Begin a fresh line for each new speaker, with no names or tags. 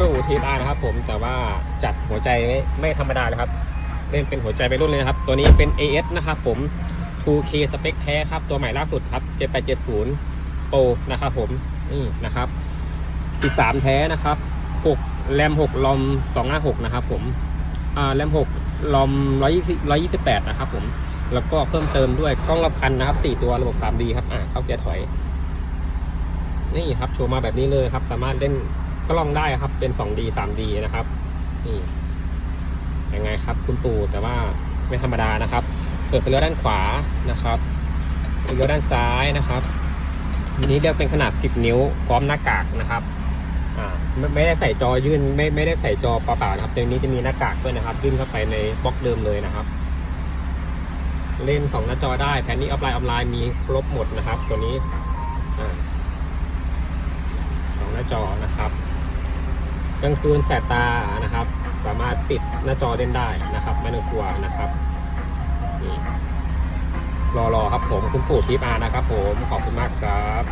ครูทีอาร์นะครับผมแต่ว่าจัดหัวใจไม่ไม่ธรรมดาเลยครับ เล่นเป็นหัวใจไปรุ่นเลยนะครับ ตัวนี้เป็น AS นะครับผม 2K สเปคแท้ครับตัวใหม่ล่าสุดครับ 7870 Pro นะครับผมนี่นะครับ 13 แท้นะครับ 6 แรม 6 ลอม 256 นะครับผมอ่าแรม 6 ลอม 120 128 นะครับผม แล้วก็เพิ่มเติมด้วยกล้องรอบคันนะครับ 4 ตัวระบบ 3D ครับอ่าเข้าเกียร์ถอย นี่ครับ โชว์มาแบบนี้เลยครับ สามารถเล่น กล้องได้ครับ เป็น 2D 3D นะครับ นี่ยังไงครับ คุณปู่แต่ว่าไม่ธรรมดานะครับ เปิดไฟเลี้ยวด้านขวานะครับไฟเลี้ยวด้านซ้ายนะครับอันนี้เรียกเป็นขนาด 10 นิ้วพร้อมหน้ากากนะครับอ่าไม่ไม่ได้ใส่จอยื่นไม่ไม่ได้ใส่จอเปล่าๆนะครับตัวนี้จะมีหน้ากากด้วยนะครับ ยื่นเข้าไปในบล็อกเดิมเลยนะครับ เล่นสองหน้าจอได้แผ่นนี้ออฟไลน์ออฟไลน์มีครบหมดนะครับ ตัวนี้อ่าสองหน้าจอนะครับ กลางคืนแสบตานะครับ สามารถปิดหน้าจอเล่นได้นะครับ ไม่ต้องกลัวนะครับนี่รอรอครับผมคุณปู่ทิพย์อานะครับผมขอบคุณมากครับ